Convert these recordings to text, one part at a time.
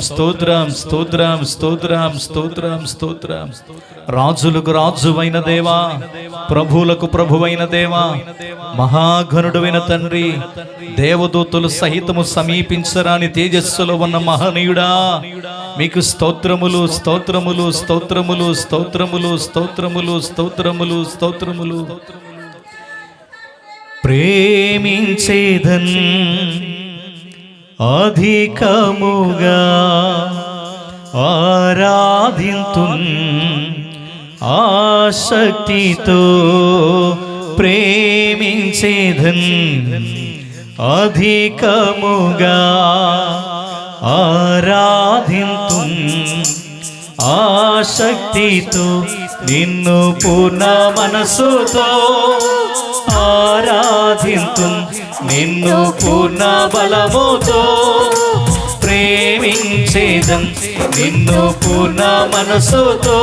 స్తోత్రం స్తోత్రం స్తోత్రం స్తోత్రం స్తోత్రం రాజులకు రాజువైన దేవా ప్రభువులకు ప్రభువైన దేవా మహాఘనుడువైన తండ్రి దేవదూతులు సహితము సమీపించరాని తేజస్సులో ఉన్న మహనీయుడా మీకు స్తోత్రములు స్తోత్రములు స్తోత్రములు స్తోత్రములు స్తోత్రములు స్తోత్రములు స్తోత్రములు. ప్రేమించేదన్ అధికముగా ఆరాధింతు ఆసక్తితో ప్రేమించేదన్. అధికముగా ఆరాధింతు ఆసక్తితో నిన్ను పూర్ణ మనసుతో ఆరాధింతు నిన్ను పూర్ణ బలముతో ప్రేమించేదం. నిన్ను పూర్ణ మనసుతో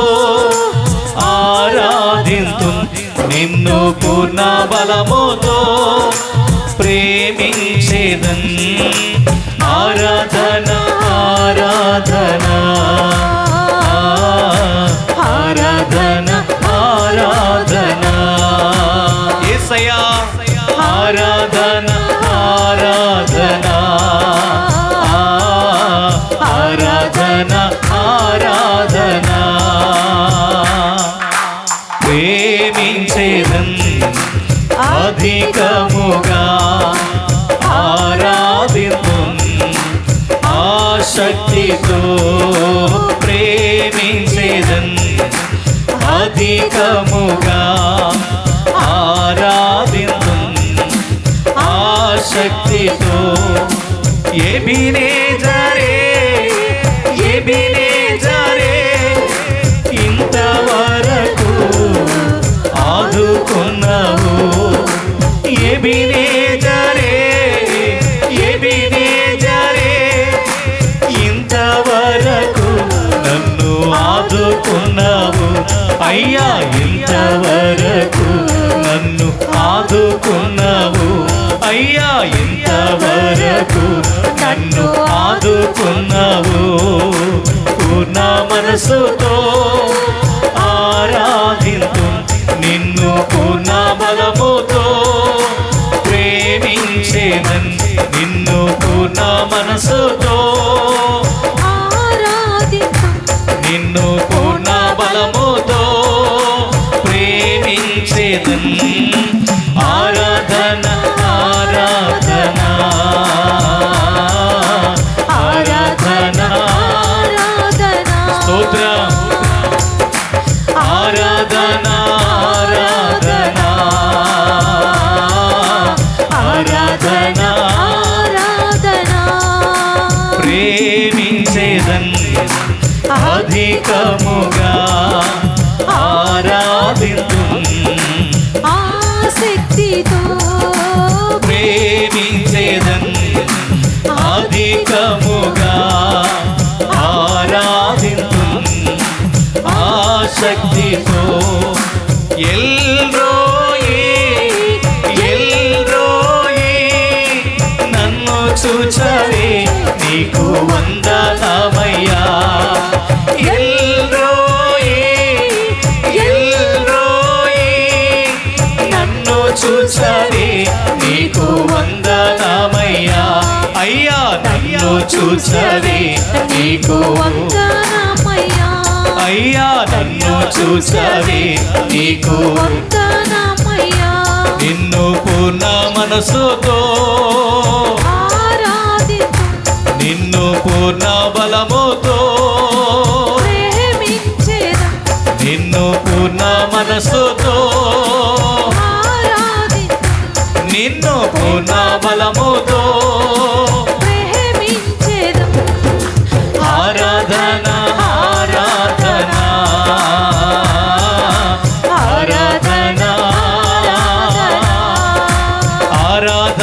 ఆరాధింతు. నిన్ను పూర్ణ బలముతో ప్రేమించేదం. ఆరాధన ఆరాధన. ఆరాధన ఆరాధన. ఏసయా శక్తితో ప్రేమించేదన్ అధికముగా ఆరాధిందు ఆ శక్తితో ఏమినే జరే ఏమినే జరే ఇంతవరకు మనసుతో ఆరాధింతు నిన్ను పూర్ణ బలముతో ప్రేమించేదన్. నిన్ను పూర్ణ మనసుతో నిన్ను పూర్ణ బలముతో ప్రేమించేదన్. ఎల్రోయి ఎల్రోయి నన్ను చూచవే నీకు వందనమయ్యా. నన్ను చూచవే నీకు వందనమయ్యా. అయ్యా నన్ను చూచవే నీకు వందనమయ్యా. అయ్యా చూచవే నీకు. నిన్ను పూర్ణ మనసుతో నిన్ను పూర్ణ బలముతో నిన్ను పూర్ణ మనసుతో నిన్ను పూర్ణ బలముతో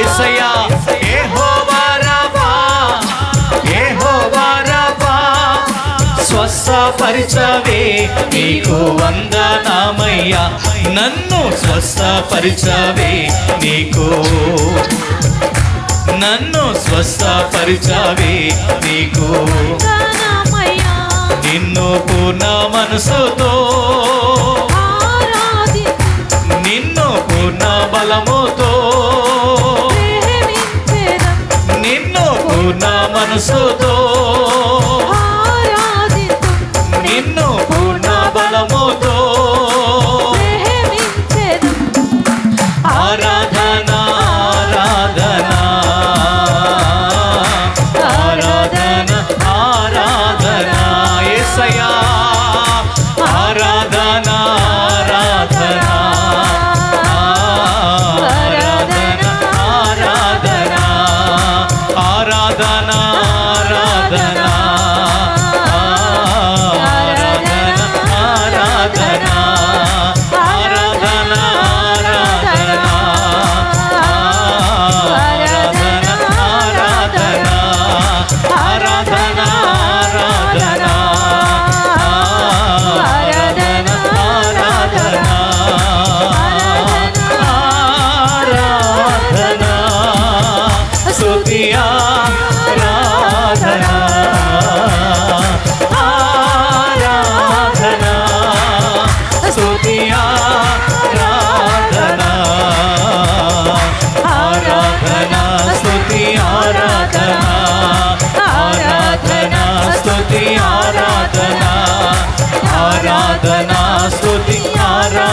ఏసయ్యా యెహోవా రబ్బా, స్వస్థపరిచవే నీకు వందనామయ్యా. నన్ను స్వస్థపరిచవే నీకు నన్ను స్వస్థపరిచవే నీకు. నిన్ను పూర్ణ మనసుతో నిన్ను పూర్ణ బలముతో. నిన్ను పూర్ణ మనసుతో.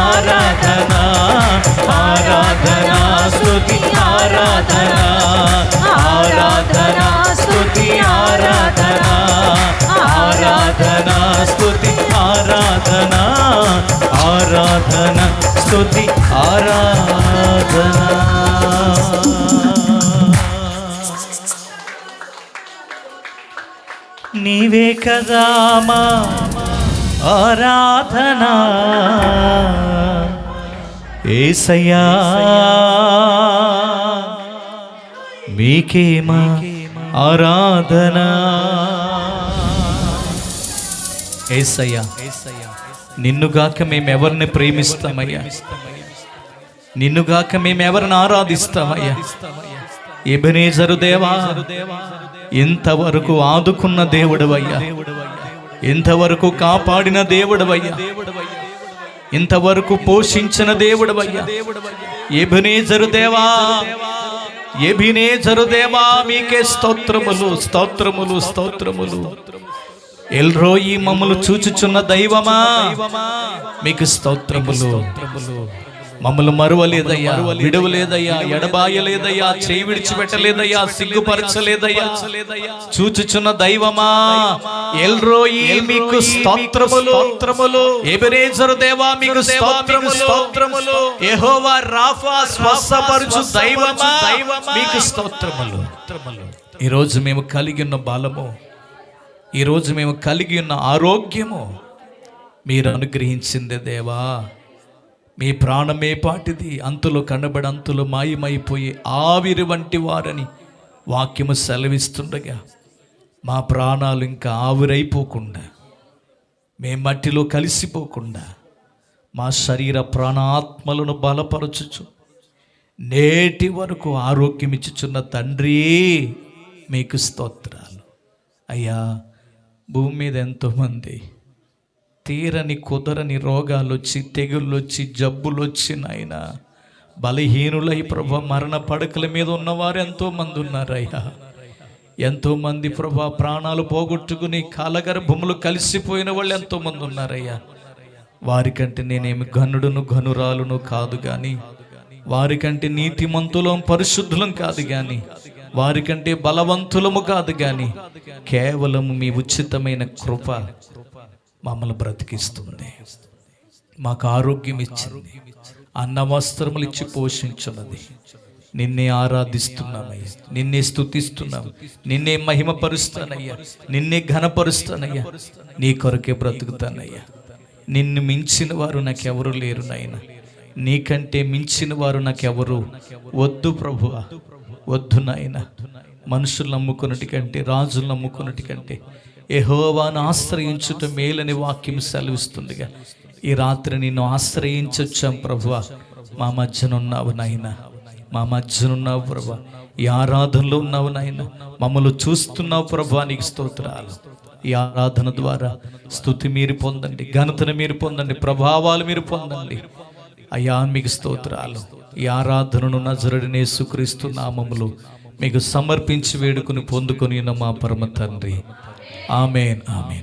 ఆరాధనా ఆరాధనా స్తుతి ఆరాధనా ఆరాధనా స్తుతి ఆరాధనా ఆరాధనా స్తుతి ఆరాధనా ఆరాధన స్తుతి ఆరాధనా. నీవే కదా మా ఆరాధన. ఏసయ్యా. మీకే మా ఆరాధన. ఏసయ్యా నిన్నుగాక మేమెవరిని ప్రేమిస్తామయ్యా. నిన్నుగాక మేమెవరిని ఆరాధిస్తామయ్యా. ఎబనేజరు దేవా ఇంతవరకు ఆదుకున్న దేవుడవయ్యా. ఇంతవరకు కాపాడిన దేవుడవయ్యా. ఇంతవరకు పోషించిన దేవుడవయ్యా. ఎభినేజరు దేవా ఎబినేజరు దేవా మీకే స్తోత్రములు స్తోత్రములు స్తోత్రములు. ఎల్రోయి మమ్మలు చూచుచున్న దైవమా మీకు స్తోత్రములు. మమ్మల్ని మరువలేదయ్యా విడవలేదయ్యా ఎడబాయలేదయ్యా చేయి విడిచిపెట్టలేదయ్యా సిగ్గుపరచలేదయ్యా చూచుచున్న దైవమా? ఎల్రోయి మీకు స్తోత్రములు స్తోత్రములు ఎబెనేజరు దేవా మీకు స్తోత్రములు స్తోత్రములు యెహోవా రాఫా స్వస్థపరుచు దైవమా? మీకు స్తోత్రములు. ఈ రోజు మేము కలిగి ఉన్న బలము ఈ రోజు మేము కలిగి ఉన్న ఆరోగ్యము మీరు అనుగ్రహించిందే దేవా. మీ ప్రాణమే పాటిది అంతులు కనబడి అంతులు మాయమైపోయి ఆవిరి వంటి వారని వాక్యము సెలవిస్తుండగా మా ప్రాణాలు ఇంకా ఆవిరైపోకుండా మేము మట్టిలో కలిసిపోకుండా మా శరీర ప్రాణాత్మలను బలపరచుచు నేటి వరకు ఆరోగ్యం ఇచ్చుచున్న తండ్రి మీకు స్తోత్రాలు. అయ్యా భూమి మీద ఎంతోమంది తీరని కుదరని రోగాలు వచ్చి తెగుళ్ళు వచ్చి జబ్బులు వచ్చి నాయన. బలహీనులై ప్రభా మరణ పడకల మీద ఉన్నవారు ఎంతోమంది ఉన్నారయ్యా. ఎంతోమంది ప్రభా ప్రాణాలు పోగొట్టుకుని కాలగర్భములు కలిసిపోయిన వాళ్ళు ఎంతోమంది ఉన్నారయ్యా. వారికంటే నేనేమి ఘనుడును ఘనురాలును కాదు గాని వారికంటే నీతిమంతులం పరిశుద్ధులం కాదు గాని వారికంటే బలవంతులము కాదు గాని కేవలం మీ ఉచితమైన కృప మమ్మల్ని బ్రతికిస్తుంది. మాకు ఆరోగ్యం ఇచ్చింది. అన్న వస్త్రములు ఇచ్చి పోషించున్నది. నిన్నే ఆరాధిస్తున్నామయ్యా. నిన్నే స్థుతిస్తున్నాం నిన్నే మహిమపరుస్తానయ్యా. నిన్నే ఘనపరుస్తానయ్యా. నీ కొరకే బ్రతుకుతానయ్యా. నిన్ను మించిన వారు నాకెవరు లేరు నాయన. నీకంటే మించిన వారు నాకెవరు వద్దు ప్రభు వద్దు నాయన. మనుషులు నమ్ముకున్నటి కంటే రాజులు నమ్ముకున్నటి కంటే ఎహోవాను ఆశ్రయించుట మేలని వాక్యం సెలవిస్తుందిగా. ఈ రాత్రి నిన్ను ఆశ్రయించొచ్చాం ప్రభు. మా మధ్యనున్నావు నాయన. మా మధ్యనున్నావు ప్రభు. ఈ ఆరాధనలో ఉన్నావు నాయన. మమ్మల్ని చూస్తున్నావు ప్రభా నీకు స్తోత్రాలు. ఈ ఆరాధన ద్వారా స్థుతి మీరు పొందండి ఘనతను మీరు పొందండి ప్రభావాలు మీరు పొందండి. అయ్యా మీకు స్తోత్రాలు. ఈ ఆరాధనను నజరుడినే సుక్రీస్తు నామములు మీకు సమర్పించి వేడుకుని పొందుకొని మా పరమ తండ్రి. ആമേൻ ആമേൻ